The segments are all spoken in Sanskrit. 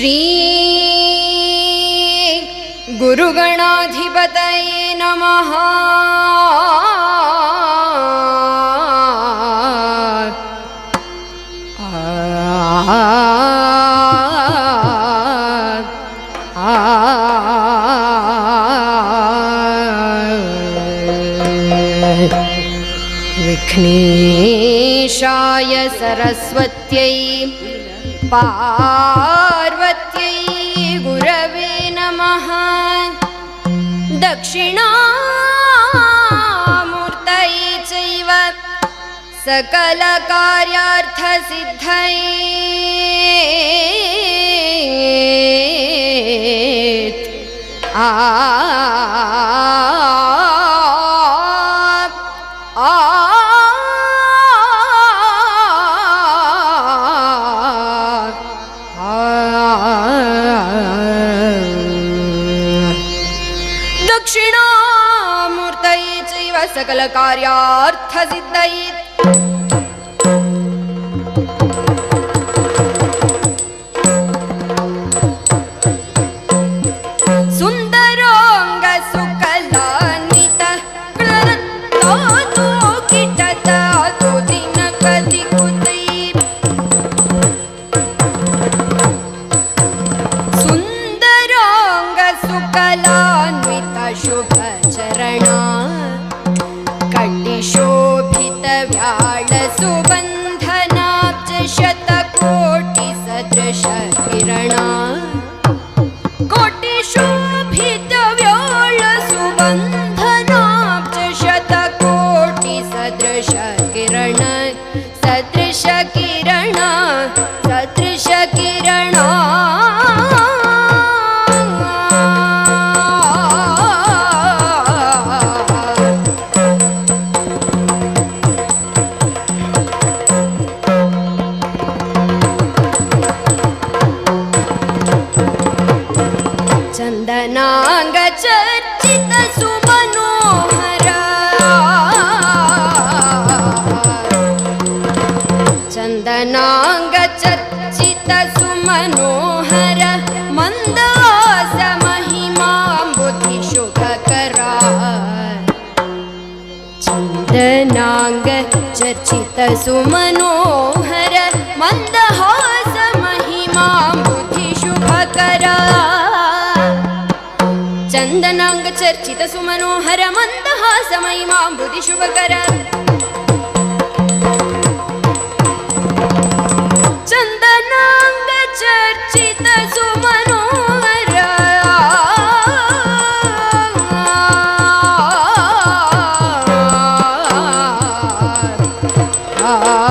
श्री गुरुगणाधिपतये नमः विघ्नेशाय सरस्वत्यै पार्वत्यै गुरवे नमः दक्षिणामूर्तये चैव सकलकार्यार्थसिद्धये आ दक्षिणामूर्तये सकलकार्यार्थसिद्धये चन्दनाङ्गचर्चित सुमनोहर। चन्दनाङ्गचर्चित सुमनोहर मन्दास महिमां बुद्धिशुभकरा चन्दनाङ्ग चर्चित चर्चित सुमनोहर मन्दहास महिमां बुद्धिशुभकर चन्दनाङ्ग चर्चित सुमनोहर चन्दनाङ्ग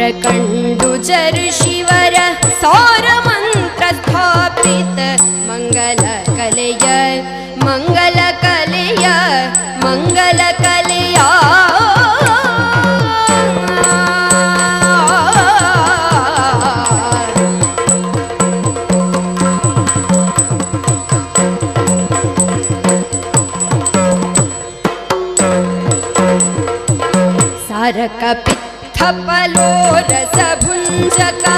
प्रकण्डुजर शिवर सारमन्त्रस्थापित मङ्गलकलय मङ्गलकलय मङ्गलकलया तारकपित्थ रसभुञ्जका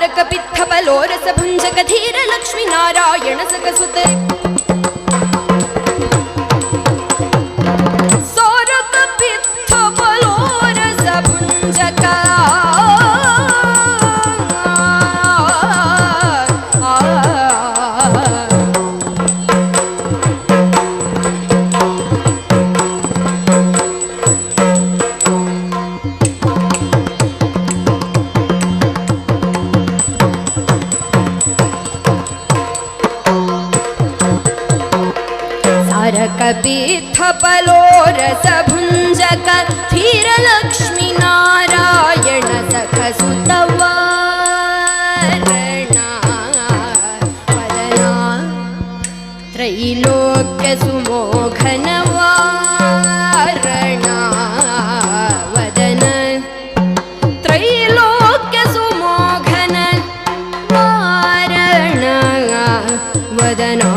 तारकपित्थबलोरसभुञ्जकधीरलक्ष्मीनारायणसकसुते सारकपीठपलोरसभुञ्जक धीरलक्ष्मीनारायण सखसुतवारणा वदना त्रैलोक्यसुमोघनवारणा वदन त्रैलोक्यसुमोघन वारण वदना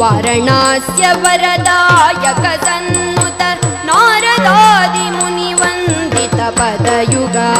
वारणास्य वरदायकसन्नुत नारदादिमुनिवन्दितपदयुगा